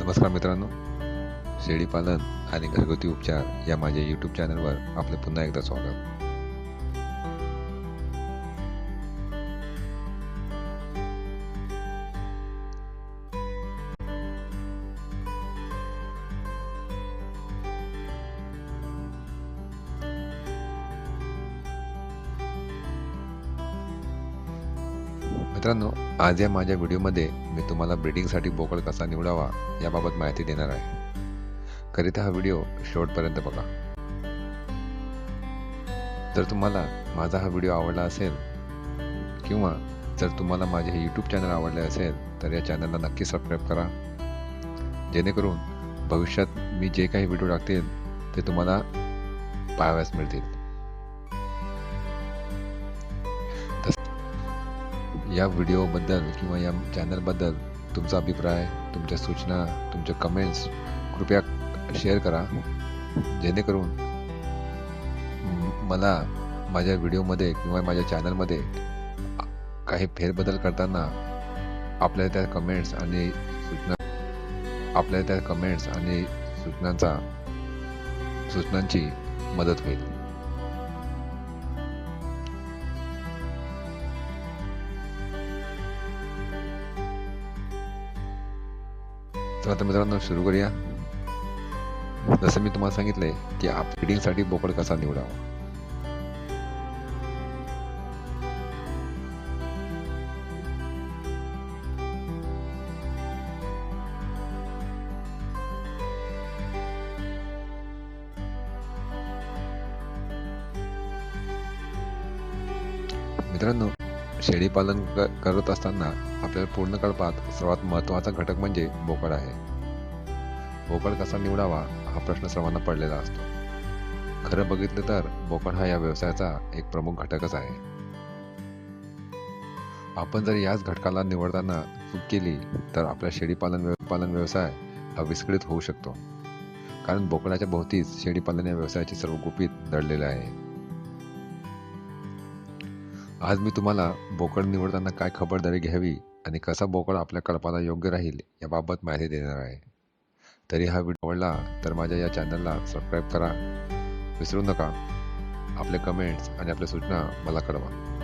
नमस्कार मित्रांनो. शेळीपालन आणि घरगुती उपचार या माझ्या यूट्यूब चॅनलवर आपलं पुन्हा एकदा स्वागत. मित्रांनो आज या माझ्या व्हिडिओमध्ये मी तुम्हाला ब्रीडिंगसाठी बोकड कसा निवडावा याबाबत माहिती देणार आहे. करिता हा व्हिडिओ शेवटपर्यंत बघा. जर तुम्हाला माझा हा व्हिडिओ आवडला असेल किंवा जर तुम्हाला माझे हे यूट्यूब चॅनल आवडले असेल तर या चॅनलला नक्की सबस्क्राईब करा. जेणेकरून भविष्यात मी जे काही व्हिडिओ टाकतील ते तुम्हाला पाहाव्यास मिळतील. या व्हिडिओबद्दल किंवा या चॅनलबद्दल तुमचा अभिप्राय तुमच्या सूचना तुमचे कमेंट्स कृपया शेअर करा. जेणेकरून मला माझ्या व्हिडिओमध्ये किंवा माझ्या चॅनलमध्ये काही फेरबदल करताना आपल्याला त्या कमेंट्स आणि सूचना आपल्याला त्या कमेंट्स आणि सूचनांचा सूचनांची मदत होईल. तर मित्रांनो सुरू करूया. जसं मी तुम्हाला सांगितलंय की आप ब्रीडिंगसाठी बोकड कसा निवडावा? मित्रांनो शेळीपालन पालन करत असताना आपल्याला पूर्ण कळपात सर्वात महत्त्वाचा घटक म्हणजे बोकड आहे. बोकड कसा निवडावा हा प्रश्न सर्वांना पडलेला असतो. खरं बघितलं तर बोकड हा या व्यवसायाचा एक प्रमुख घटकच आहे. आपण जर याच घटकाला निवडताना चूक केली तर आपला शेळीपालन पालन व्यवसाय हा विस्कळीत होऊ शकतो. कारण बोकडाच्या भोवतीच शेळीपालन या व्यवसायाचे सर्व गुपित दडलेले आहे. आज मी तुम्हाला बोकड निवडताना काय खबरदारी घ्यावी आणि कसा बोकड आपल्या कळपाला योग्य राहील याबाबत माहिती देणार आहे. तरी हा व्हिडिओ आवडला तर माझ्या या चॅनलला सबस्क्राईब करा. विसरू नका. आपले कमेंट्स आणि आपल्या सूचना मला कळवा.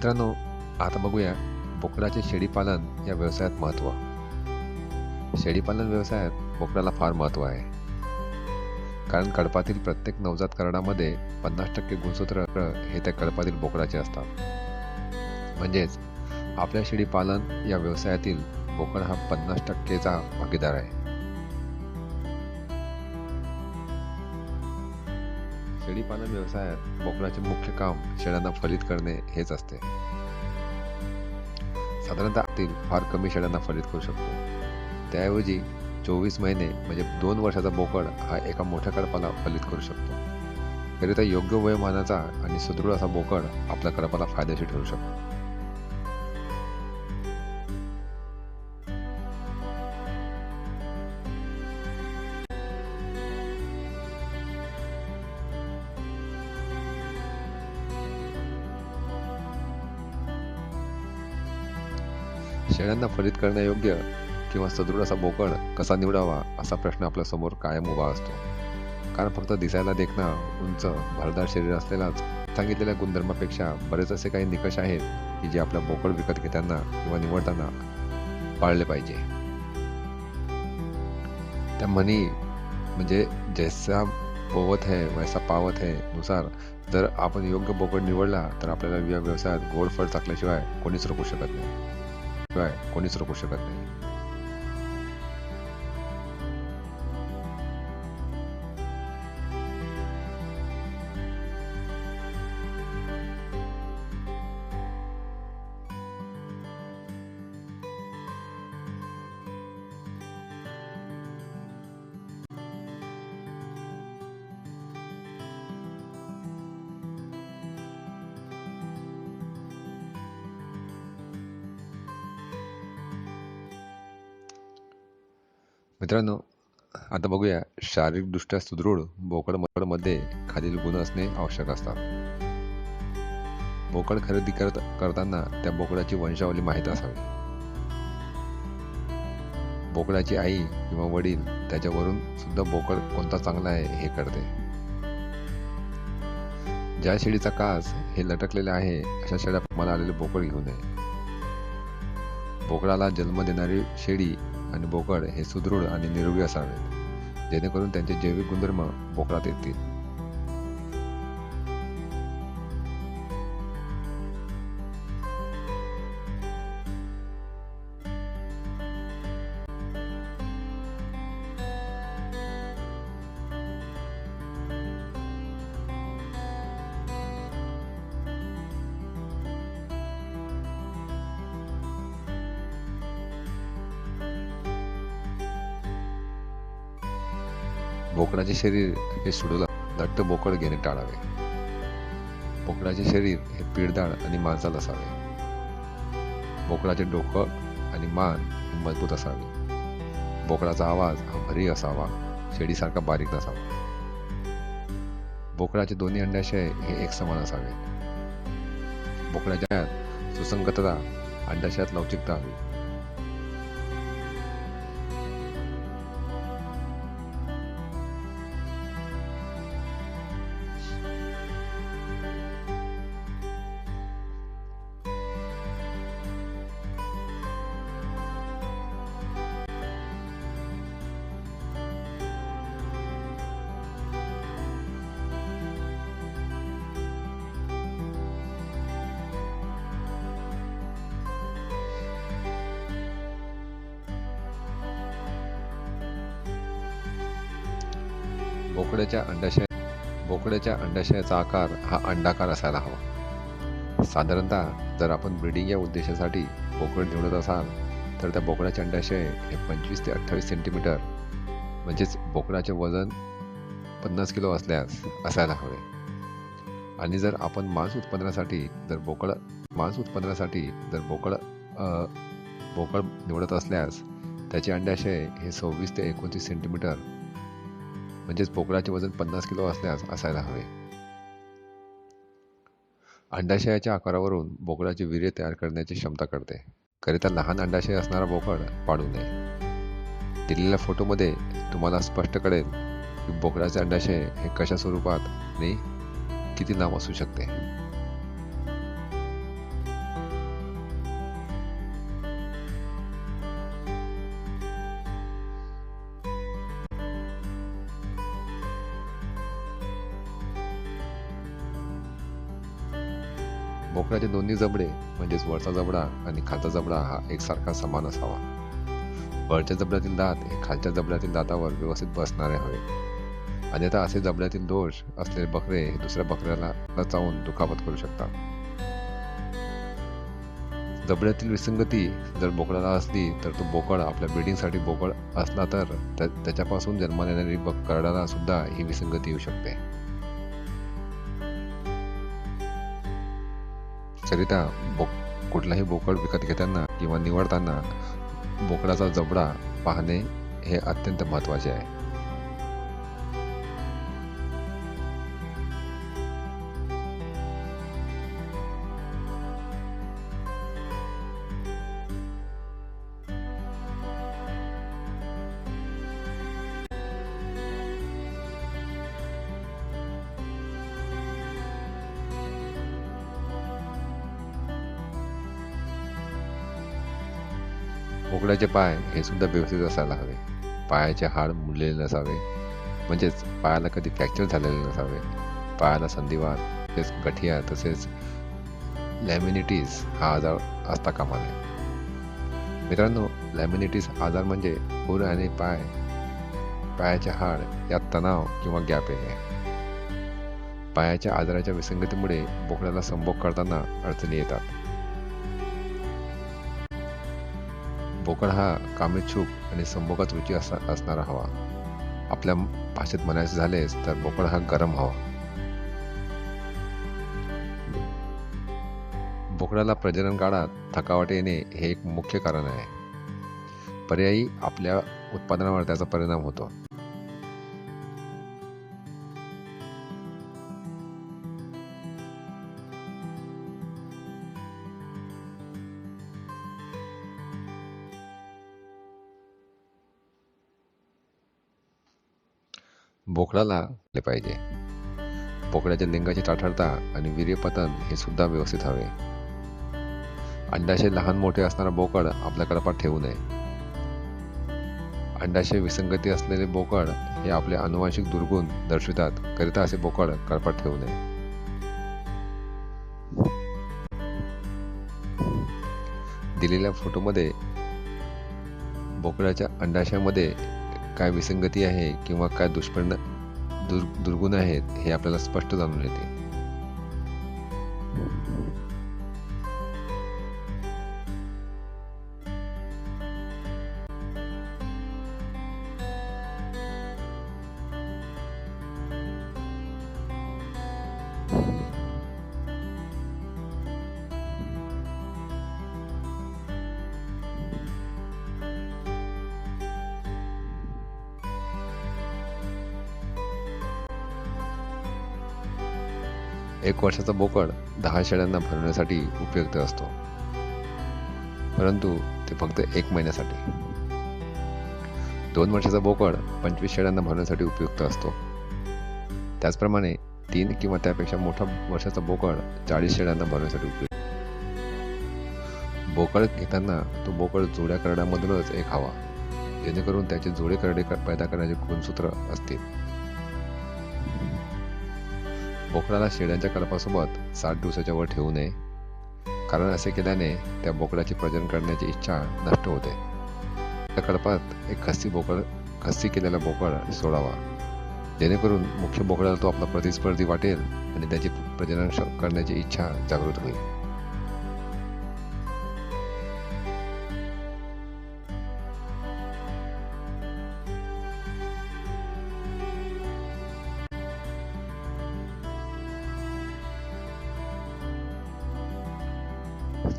मित्रांनो आता बघूया बोकडाचे शेळीपालन या व्यवसायात महत्त्व शेळीपालन व्यवसायात बोकडाला फार महत्त्व आहे. कारण कळपातील प्रत्येक नवजात करणामध्ये पन्नास टक्के गुणसूत्र हे त्या कळपातील बोकडाचे असतात. म्हणजेच आपल्या शेळीपालन या व्यवसायातील बोकड हा पन्नास टक्केचा भागीदार आहे. शेळीपालन व्यवसायात बोकडाचे मुख्य काम शेळ्यांना फलित करणे हेच असते. साधारणतः आतील फार कमी शेळ्यांना फलित करू शकतो. त्याऐवजी चोवीस महिने म्हणजे दोन वर्षाचा बोकड हा एका मोठ्या कडपाला फलित करू शकतो. करिता योग्य वयोमानाचा आणि सुदृढ असा बोकड आपल्या कडपाला फायदेशीर ठरू शकतो. शेळ्यांना फलित करण्यायोग्य किंवा सदृढ असा बोकड कसा निवडावा असा प्रश्न आपल्यासमोर कायम उभा असतो. कारण फक्त दिसायला देखणं उंच भरदार शरीर असलेलाच सांगितलेल्या गुणधर्मापेक्षा बरेच असे काही निकष आहेत की जे आपला बोकड विकत घेताना किंवा निवडताना पाळले पाहिजे. त्या म्हणी म्हणजे जैसा पोवत है वैसा पावत है नुसार जर आपण योग्य बोकड निवडला तर आपल्याला या व्यवसायात गोड फळ टाकल्याशिवाय कोणीच रोखू शकत नाही. शिवाय कोणीच रोखू शकत नाही मित्रांनो आता बघूया. शारीरिकदृष्ट्या सुदृढ बोकडमध्ये खालील गुण असणे आवश्यक असतात. बोकड खरेदी करत करताना त्या बोकडाची वंशावली माहीत असावी. बोकडाची आई किंवा वडील त्याच्यावरून सुद्धा बोकड कोणता चांगला आहे हे कळते. ज्या शेळीचा कास हे लटकलेले आहे अशा शेळ्या मला आलेले बोकड घेऊ नये. बोकडाला जन्म देणारी शेळी आणि बोकड हे सुदृढ आणि निरोगी असावेत. जेणेकरून त्यांचे जैविक गुणधर्म बोकडात येतील. बोकडाचे शरीर हे सुडूला दट्ट बोकड घेणे टाळावे. बोकडाचे शरीर हे पीडदाळ आणि मांसाल असावे. बोकडाचे डोकं आणि मान हे मजबूत असावे. बोकडाचा आवाज हा भरी असावा शेडीसारखा बारीक नसावा. बोकडाचे दोन्ही अंडाशय हे एक समान असावे. बोकडाच्या सुसंगतता अंडाशयात लवचिकता हवी. बोकड्याच्या अंडाशय बोकड्याच्या अंडाशयाचा आकार हा अंडाकार असायला हवा. साधारणतः जर आपण ब्रीडिंग या उद्देशासाठी बोकड निवडत असाल तर त्या बोकडाचे अंडाशय हे पंचवीस ते अठ्ठावीस सेंटीमीटर म्हणजेच बोकडाचे वजन पन्नास किलो असल्यास असायला हवे. आणि जर आपण मांस उत्पादनासाठी जर बोकड मांस उत्पादनासाठी जर बोकड बोकड निवडत असल्यास त्याचे अंडाशय हे सव्वीस ते एकोणतीस सेंटीमीटर म्हणजेच बोकडाचे वजन पन्नास किलो असल्यास असायला हवे. अंडाशयाच्या आकारावरून बोकडाचे वीर्य तयार करण्याची क्षमता करते करिता लहान अंडाशय असणारा बोकड पाडू नये. दिलेल्या फोटोमध्ये तुम्हाला स्पष्ट कळेल की बोकडाचे अंडाशय हे कशा स्वरूपात आणि किती लांब असू शकते. लाकडाचे दोन्ही जबडे म्हणजेच वरचा जबडा आणि खालचा जबडा हा एकसारखा समान असावा. वरच्या जबड्यातील दात हे खालच्या जबड्यातील दातावर व्यवस्थित बसणारे हवे. अन्यथा असे जबड्यातील दोष असलेले बकरे हे दुसऱ्या बकऱ्याला चावून दुखापत करू शकतात. जबड्यातील विसंगती जर बोकडाला असली तर तो बोकड आपल्या ब्रिडिंगसाठी बोकड असला तर त्याच्यापासून जन्माला येणारी करडाला सुद्धा ही विसंगती येऊ शकते. सरिता बो कुठलाही बोकड विकत घेताना किंवा निवडताना बोकडाचा जबडा पाहणे हे अत्यंत महत्त्वाचे आहे. बोकड्याचे पाय हे सुद्धा व्यवस्थित असायला हवे. पायाचे हाड मुडलेले नसावे. म्हणजेच पायाला कधी फ्रॅक्चर झालेले नसावे. पायाला संधिवात तसेच गठिया तसेच लॅमिनिटीज हा आजार असता कामा नये. मित्रांनो लॅमिनिटीज आजार म्हणजे पूर आणि पाय पायाचे हाड यात तणाव किंवा गॅप येणे. पायाच्या आजाराच्या विसंगतीमुळे बोकड्याला संभोग करताना अडचणी येतात. बोकड हा कामेच्छूक आणि संभोगात रुची असणारा हवा. आपल्या भाषेत म्हणायचे झालेच तर बोकड हा गरम हवा. बोकडाला प्रजनन काळात थकावट येणे हे एक मुख्य कारण आहे. पर्यायी आपल्या उत्पादनावर त्याचा परिणाम होतो. बोकडाला आले पाहिजे. बोकड्याच्या लिंगाची ताठरता आणि वीर्यपतन हे सुद्धा व्यवस्थित हवे. अंडाशय लहान मोठे असणारा बोकड आपल्या कळपात ठेवू नये. अंडाशय विसंगती असलेले बोकड हे आपले अनुवांशिक दुर्गुण दर्शवितात करिता असे बोकड कळपात ठेवू नये. दिलेल्या फोटोमध्ये बोकडाच्या अंडाशयामध्ये काय विसंगती आहे किंवा काय दुष्परिणाम दुर् दुर्गुण आहेत हे आपल्याला स्पष्ट जाणून येते. एक वर्षाचा बोकड दहा शेळ्यांना भरवण्यासाठी उपयुक्त असतो. परंतु ते फक्त एक महिन्यासाठी. दोन वर्षाचा बोकड पंचवीस शेळ्यांना भरण्यासाठी उपयुक्त असतो. त्याचप्रमाणे तीन किंवा त्यापेक्षा मोठा वर्षाचा बोकड चाळीस शेळ्यांना भरण्यासाठी उपयुक्त. बोकड घेताना तो बोकड जोड्या करड्यामधूनच एक हवा. जेणेकरून त्याचे जोडे करडे पैदा करण्याचे गुणसूत्र असतील. बोकडाला शेळ्यांच्या कळपासोबत सात दिवसाच्या वर ठेवू नये. कारण असे केल्याने त्या बोकडाची प्रजनन करण्याची इच्छा नष्ट होते. त्या कळपात एक खस्सी बोकड खस्सी केलेला बोकड सोडावा. जेणेकरून मुख्य बोकडाला तो आपला प्रतिस्पर्धी वाटेल आणि त्याची प्रजनन श- करण्याची इच्छा जागृत होईल.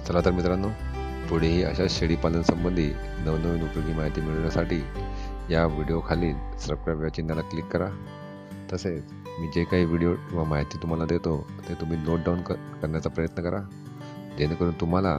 चला तर मित्रांनो पुढेही अशा शेळीपालन संबंधी नवनवीन उपयोगी माहिती मिळवण्यासाठी या व्हिडिओखालील सबस्क्राईब या चिन्हाला क्लिक करा. तसेच मी जे काही व्हिडिओ किंवा माहिती तुम्हाला देतो ते तुम्ही नोट डाऊन क करण्याचा प्रयत्न करा. जेणेकरून तुम्हाला